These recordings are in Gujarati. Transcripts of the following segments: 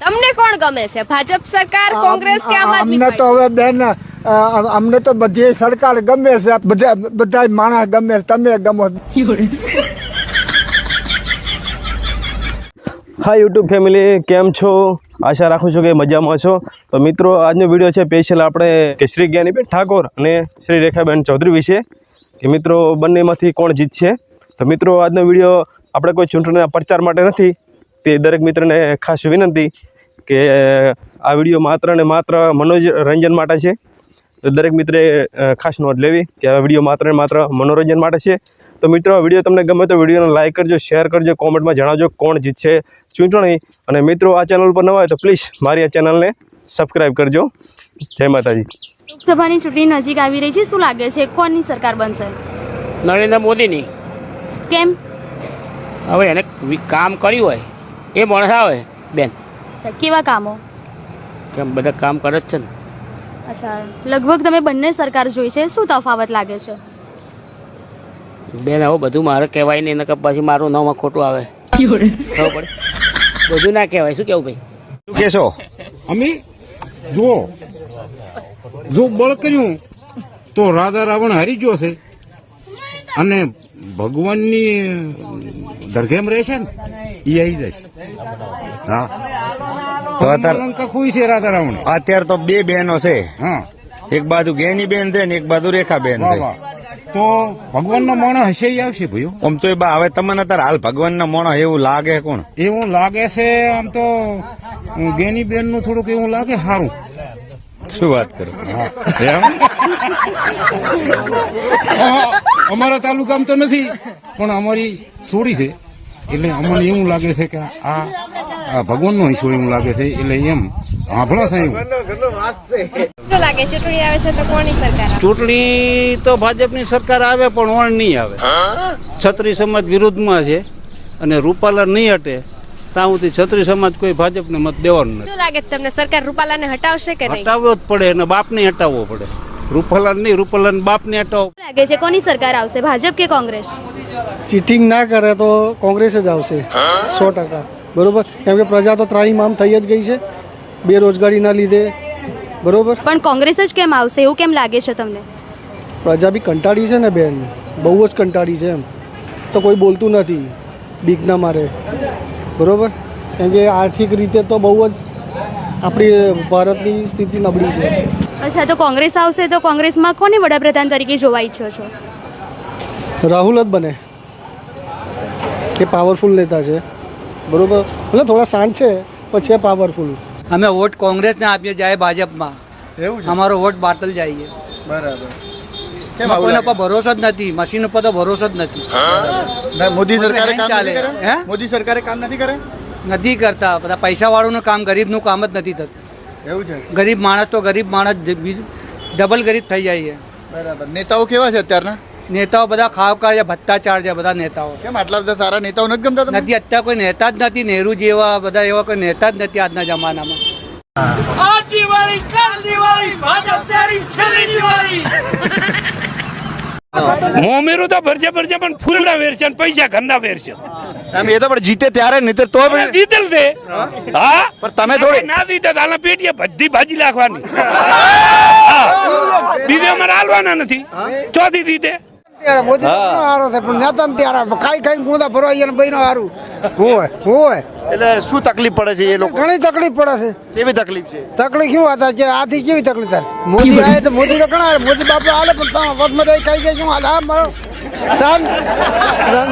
તમને કોણ ગમે છે? ભાજપ સરકાર કોંગ્રેસ કે આમ આદમી અમને તો હવે બેન અમને તો બધી સરકાર ગમે છે. બધા બધા માણસ ગમે છે. તમે ગમો હા યુટ્યુબ ફેમિલી કેમ છો? આશા રાખું છું કે મજામાં છો. તો મિત્રો આજનો વીડિયો છે સ્પેશિયલ આપણે કે શ્રી જ્ઞાનીબેન ઠાકોર અને શ્રી રેખાબેન ચૌધરી વિશે. કે મિત્રો બંનેમાંથી કોણ જીતશે? તો મિત્રો આજનો વીડિયો આપણે કોઈ ચૂંટણીના પ્રચાર માટે નથી. તે દરેક મિત્રને ખાસ વિનંતી કે આ વીડિયો માત્ર ને માત્ર મનોરંજન માટે છે. તો દરેક મિત્રે ખાસ નોંધ લેવી કે આ વીડિયો માત્ર ને માત્ર મનોરંજન માટે છે. તો મિત્રો વીડિયો તમને ગમે તો વિડીયોને લાઇક કરજો શેર કરજો કોમેન્ટમાં જણાવજો કોણ જીતશે ચૂંટણી. અને મિત્રો આ ચેનલ પર નવા હોય તો પ્લીઝ મારી આ ચેનલને સબસ્ક્રાઈબ કરજો. જય માતાજી. લોકસભાની ચૂંટણી નજીક આવી રહી છે. શું લાગે છે? કોની સરકાર બનશે? નરેન્દ્ર મોદીની. કેમ? હવે એને કામ કર્યું હોય. એ માણસ આવે બેન. કેવા કામો? કેમ બધા કામ કરે જ છે ને. અચ્છા લગભગ તમે બંને સરકાર જોઈ છે શું તફાવત લાગે છે? બેન આવો બધું મારે કહેવાય નહીં નકર પછી મારું નામ ખોટું આવે. ખબર પડે? બધું ના કહેવાય શું કેવું ભાઈ? શું કેશો અમે જુઓ. જો બળ કર્યું તો રાધા રાવણ હારી ગયો છે. અને ભગવાનની દરઘેમ રહેશે ને? એ આવી જશે. હા. તો અત્યારે અત્યારે તો બે બહેનો છે. હા. એક બાજુ ગેની બેન છે ને એક બાજુ રેખા બેન છે. તો ભગવાનનો મોણો હશે ઈ આવશે ભાઈ આમ તો એ બા હવે તમને અત્યારે હાલ ભગવાન ના મોણો એવું લાગે કોણ? એવું લાગે છે આમ તો ગેની બેનનું થોડુંક એવું લાગે સારું શું વાત કરો? અમારા તાલુકામાં તો નથી પણ અમારી સોડી છે. એટલે અમને એવું લાગે છે કે આ આ ભગવાનનો હિસ્સો એવું લાગે છે એટલે એમ હાંભળો છે એવું. લાગે? ચૂંટણી આવે છે તો કોની સરકાર ચૂંટણી તો ભાજપની સરકાર આવે પણ ઓણ નહીં આવે. છત્રી સમાજ વિરુદ્ધમાં છે અને રૂપાલા નહીં હટે ત્યાં સુધી છત્રી સમાજ કોઈ ભાજપને મત દેવાનું નથી. શું લાગે તમને? સરકાર રૂપાલાને હટાવશે કે નહીં? હટાવવો જ પડે અને બાપને હટાવવો પડે. રૂપાલા નહીં રૂપલન બાપને તો લાગે છે કોની સરકાર આવશે ભાજપ કે કોંગ્રેસ? ચીટિંગ ના કરે તો કોંગ્રેસ જ આવશે સો ટકા. બરોબર? કેમ કે પ્રજા તો ત્રાહીમામ થઈ જ ગઈ છે બેરોજગારીના લીધે. બરોબર? પણ કોંગ્રેસ જ કેમ આવશે એવું કેમ લાગે છે તમને? પ્રજા બી કંટાળી છે ને બેન બહુ જ કંટાળી છે એમ. તો કોઈ બોલતું નથી બીકના મારે. બરોબર? કેમ કે આર્થિક રીતે તો બહુ જ આપણી ભારતની સ્થિતિ નબળી છે. અચ્છા તો કોંગ્રેસ આવશે તો કોંગ્રેસમાં કોને વડાપ્રધાન તરીકે જોવા ઈચ્છો છો? રાહુલ જ બને. એ પાવરફુલ નેતા છે. બરોબર? એટલે થોડા શાંત છે પછી છે પાવરફુલ અમે વોટ કોંગ્રેસને આપીએ જાય ભાજપમાં. એવું અમારો વોટ બાતલ જાય બરાબર. કોઈના પર ભરોસો જ નથી મશીન ઉપર તો ભરોસો જ નથી. મોદી સરકારે કામ નથી કરે? હે? મોદી સરકારે કામ નથી કરે નથી કરતા. બધા પૈસાવાળુંનું કામ ગરીબનું કામ જ નથી થતું. એવું છે? ગરીબ માણસ તો ગરીબ માણસ ડબલ ગરીબ થઈ જાય છે. બરાબર. નેતાઓ કેવા છે અત્યારના? નેતાઓ બધા ખાવકાર કરે છે ભત્તાચાર છે બધા નેતાઓ. કેમ આટલા બધા સારા નેતાઓ નથી ગમતા નથી અત્યારે કોઈ નેતા જ નથી નહેરુ જેવા બધા એવા કોઈ નેતા જ નથી આજના જમાનામાં. મોમેરું તો ભરજે ભરજે પણ ફૂલડા વેરશે અને પૈસા ઘરના વેરશે એમ એ તો પણ જીતે ત્યારે નહીં તો પણ જીતેલ દે હા? પણ તમે થોડી ના જીતે તો આના પેટીએ બધી ભાજી નાખવાની. બીજે અમારે હાલવાના નથી. ચોથી દીધે મોદી સારો છે પણ નેતા ત્યારે ખાઈ ખાઈ ગુંદા ભરવા બહેનો હારું. હોય હોય. એટલે શું તકલીફ પડે છે એ લોકો? ઘણી તકલીફ પડે છે. કેવી તકલીફ છે? તકલીફ શું હતા છે? આથી કેવી તકલીફ થાય? મોદી આવે તો મોદી તો ઘણા મોદી બાપુ હાલે પણ તમે વધમાં ખાઈ જાય શું હાલ હા મારો. ધન ધન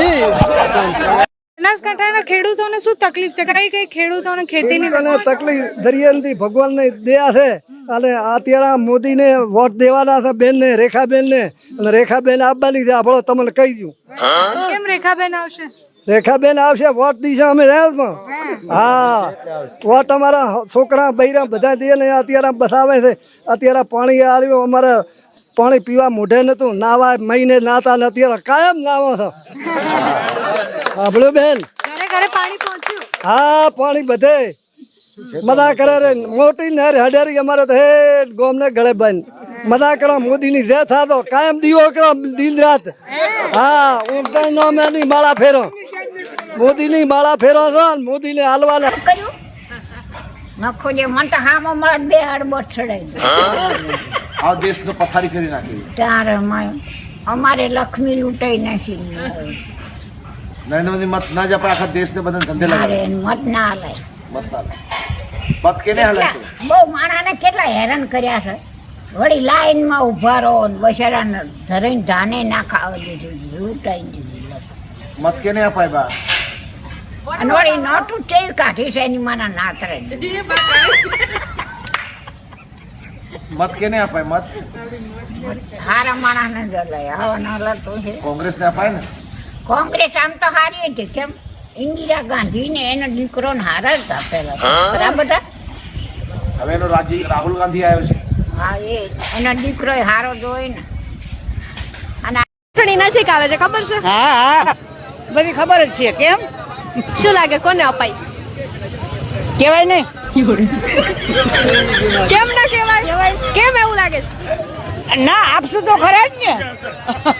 ઈ બનાસકાંઠાના ખેડૂતોને શું તકલીફ છે? કઈ કઈ ખેડૂતોને ખેતીની અને તકલીફ? દરિયાની ભગવાનને દયા છે. અને અત્યારે મોદીને વોટ દેવાના છે બેનને રેખાબેનને. અને રેખાબેન આપવાની છે. આપણો તમને કહી દઉં. કેમ રેખાબેન આવશે? રેખાબેન આવશે વોટ દીશે અમે રહેમાં હા. વોટ અમારા છોકરા બૈરા બધા દે ને અત્યારે બસાવે છે. અત્યારે પાણી આવ્યું અમારે પાણી પીવા મોઢે નતું નાવા મહિને નાતા ને અત્યારે કાયમ નાવો છો. સાંભળ્યું બેન? ઘરે ઘરે પાણી પહોંચ્યું. હા પાણી બધે. મદા કરે રે. મોટી નહેર હડેરી અમારે તો હે ગોમને ગળે બંધ. મદા કરો મોદીની જે થાતો કાયમ દીવો કરો દિન રાત. હા. હું નામે ની માળા ફેરો. મોદીની માળા ફેરો છો ને મોદીને હાલવાના નખો જે મન તો હામો મળે બે હાડ બઠડાઈ આ દેશનો પથારી કરી નાખી. ત્યારે અમારે લક્ષ્મી લૂંટાઈ નાખી. નરેન્દ્ર મોદી મત ના જ આપણે આખા દેશને બધાને ધંધે મારે મત ના હલાય મત ના મત કેને હાલે બહુ માણાને કેટલા હેરાન કર્યા છે? વળી લાઈનમાં ઊભા રહો ને બચારાને ધરીને ધાને ના ખાવા દીધું લૂંટાઈ દીધું મત કેને અપાય બા? અને વળી નોટું તેલ કાઢી છે એની માના નાતરે. મત કેને અપાય મત? હારા માણસને જ લઈ આવવાના લટું છે. કોંગ્રેસને અપાય ને? કોંગ્રેસ આમ તો હારી હતી. કેમ? ઇન્દિરા ગાંધી ને એનો દીકરો ને હારા જ આપેલા બધા બરાબર? હવે એનો રાજી રાહુલ ગાંધી આવ્યો છે. હા એ એનો દીકરો હારો જોઈ ને ચૂંટણી નજીક આવે છે ખબર છે? હા હા. બધી ખબર જ છે. કેમ? શું લાગે કોને અપાય કહેવાય નહીં કેમ ના કહેવાય કેમ એવું લાગે છે? ના આપશું તો ખરા જ ને.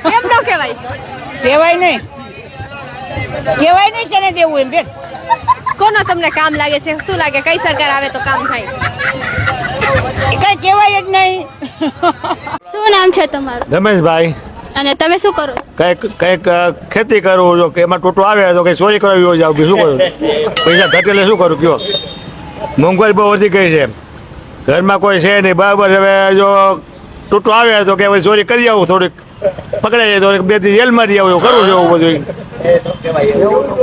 કેમ ન કહેવાય કહેવાય નહીં. કહેવાય નહીં કેને દેવું એમ બેન. કોનો તમને કામ લાગે છે? શું લાગે? કઈ સરકાર આવે તો કામ થાય? કઈ કહેવાય જ નહીં. શું નામ છે તમારું? રમેશભાઈ. અને તમે શું કરો? કંઈક કંઈક ખેતી કરું જો કે એમાં ટોટો આવે તો કઈ ચોરી કરવી હોય જાવ શું કરું? પૈસા ઘટે એટલે શું કરું કયો? મોંઘવારી બહુ વધી ગઈ છે. ઘરમાં કોઈ છે નહીં. બરાબર હવે જો ટોટો આવે તો કે ચોરી કરી આવું થોડીક. પકડાઈ તો બે દી જેલમાં રહી કરું છું બધું.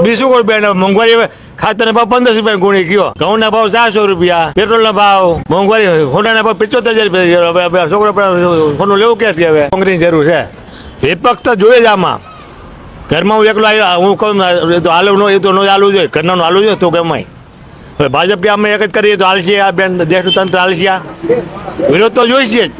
બીજું કોઈ બેન મોંઘવારી હવે ખાતરના ભાવ પંદરસો રૂપિયા ગુણી ગયો. ઘઉંના ભાવ ચારસો રૂપિયા પેટ્રોલના ભાવ મોંઘવારી હોન્ડાના ભાવ પિચોતેર હજાર રૂપિયા છોકરો ખોટું લેવું ક્યાંથી હવે? કોંગ્રેસની જરૂર છે. વિપક્ષ તો જોઈએ જ આમાં. ઘરમાં હું એકલો આવ્યો હું કહું ને, હાલવું ન એ તો ન હાલવું જોઈએ. ઘરના હાલવું જોઈએ તો કેમાય હવે ભાજપ કે અમે એક જ કરીએ તો હાલશે આ બેન દેશનું તંત્ર હાલશે વિરોધ તો જોઈશે જ.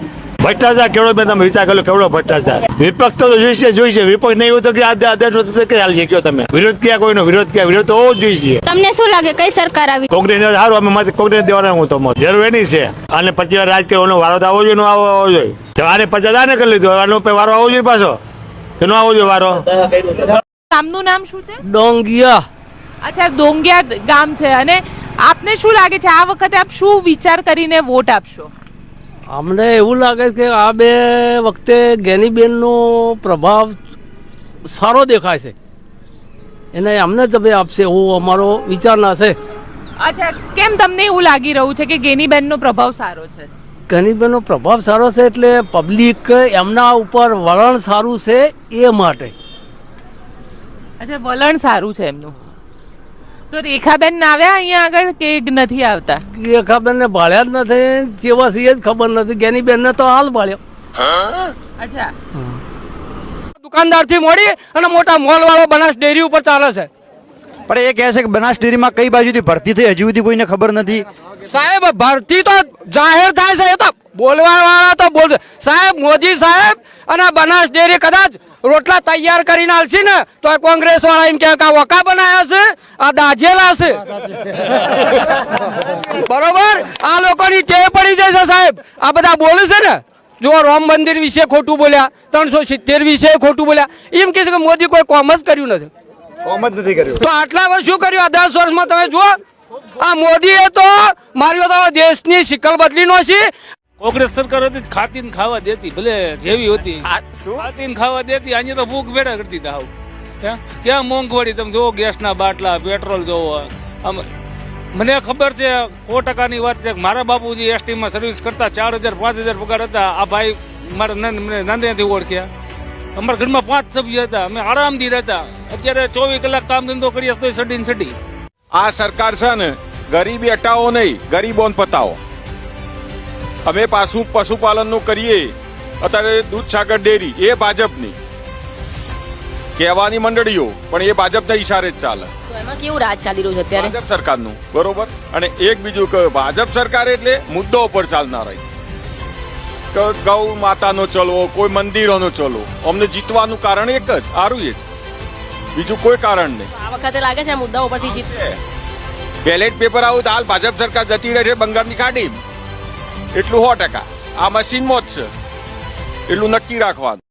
ભ્રષ્ટાચાર કેવડો મેં તમે વિચાર કર્યો કેવડો ભ્રષ્ટાચાર? વિપક્ષ તો જોઈશે જોઈશે. વિપક્ષ નહીં હોય તો કે આ આ દેશનું તંત્ર કઈ હાલશે કયો તમે? વિરોધ ક્યાં કોઈનો? વિરોધ ક્યાં? વિરોધ તો હોવો જોઈએ. તમને શું લાગે? કઈ સરકાર આવી? કોંગ્રેસ સારું અમે માથે કોંગ્રેસ દેવાના હું તો મત જરૂર એની છે. અને પછી વાર રાજ કરવાનો વારો તો આવવો જોઈએ નો આવવો આવવો જોઈએ. તો આને પચાસ આને કરી લીધો. આનો વારો આવવો જોઈએ પાછો. કે નો આવવો જોઈએ વારો? ગામનું નામ શું છે? ડોંગિયા. અચ્છા ડોંગિયા ગામ છે. અને આપને શું લાગે છે? આ વખતે આપ શું વિચાર કરીને વોટ આપશો? અમને એવું લાગે છે કે આ બે વખતે ગેનીબેનનો પ્રભાવ સારો દેખાય છે. એને અમને તમે આપશે એવો અમારો વિચારના છે. અચ્છા કેમ તમને એવું લાગી રહ્યું છે કે ગેનીબેનનો પ્રભાવ સારો છે? ગેનીબેનનો પ્રભાવ સારો છે એટલે પબ્લિક એમના ઉપર વલણ સારું છે એ માટે. અચ્છા વલણ સારું છે એમનું. તો રેખાબેન આવ્યા અહીંયા આગળ કે નથી આવતા? રેખાબેનને ભાળ્યા જ નથી જેવા સિંહ જ ખબર નથી. ગેનીબેનને તો હાલ ભાળ્યો. અચ્છા. દુકાનદારથી મોડી અને મોટા મોલ વાળો બનાસ ડેરી ઉપર ચાલે છે. પણ એ કહે છે કે બનાસ ડેરીમાં કઈ બાજુથી ભરતી થઈ હજુ સુધી કોઈને ખબર નથી. સાહેબ ભરતી તો જાહેર થાય છે એ તો બોલવા વાળા તો બોલશે. સાહેબ મોદી સાહેબ અને બનાસ ડેરી કદાચ રોટલા તૈયાર કરીને આલશે ને તો કોંગ્રેસ વાળા એમ કે વકા બનાયા છે આ દાજેલા છે. બરોબર? આ લોકોની ટેવ પડી છે સાહેબ. આ બધા બોલે છે ને જો રામ મંદિર વિશે ખોટું બોલ્યા ત્રણસો સિત્તેર વિશે ખોટું બોલ્યા એમ કે છે કે મોદી કોઈ કોમ જ કર્યું નથી. કોમ જ નથી કર્યું. તો આટલા વર્ષ શું કર્યું? આ દસ વર્ષમાં તમે જુઓ આ મોદીએ તો માર્યો તો દેશની શિકલ બદલી નો છે કોંગ્રેસ સરકાર હતી ખાતી ખાવા દેતી ભલે જેવી હતી. ખાતી ખાવા દેતી અહીંયા તો ભૂખ ભેડા કરતી હતા? ક્યાં? મોંઘવાડી તમે જોવો ગેસના બાટલા પેટ્રોલ જોવો. આમ મને ખબર છે સો ટકાની વાત છે કે મારા બાપુજી એસટીમાં સર્વિસ કરતા ચાર હજાર પાંચ હજાર પગાર હતા. આ ભાઈ મારા મને નાનરેથી ઓળખ્યા. અમારા ઘરમાં પાંચ સભ્ય હતા. અમે આરામથી રહેતા. અત્યારે ચોવીસ કલાક કામ ધંધો કરીએ તો સડી સડી. આ સરકાર છે ને ગરીબી હટાવો નહીં ગરીબોને પતાવો. અમે પાછું પશુપાલનનું કરીએ. અત્યારે દૂધ સાગર ડેરી એ ભાજપની. કહેવાની મંડળીઓ પણ એ ભાજપના ઈશારે જ ચાલે. એમાં કેવું રાજ ચાલી રહ્યું છે અત્યારે? ભાજપ સરકારનું બરોબર? અને એક બીજું કે ભાજપ સરકાર એટલે મુદ્દો ઉપર ચાલનાર કે ગૌ માતાનો ચલવો કોઈ મંદિરોનો ચલવો અમને જીતવાનું કારણ એક જ આરું એ જ. બીજું કોઈ કારણ નહીં. આ વખતે લાગે છે મુદ્દા ઉપરથી જીત બેલેટ પેપર આવું તો હાલ ભાજપ સરકાર જતી રહે છે બંગાળની ખાડી એટલું સો ટકા. આ મશીનમાં જ છે. એટલું નક્કી રાખવાનું.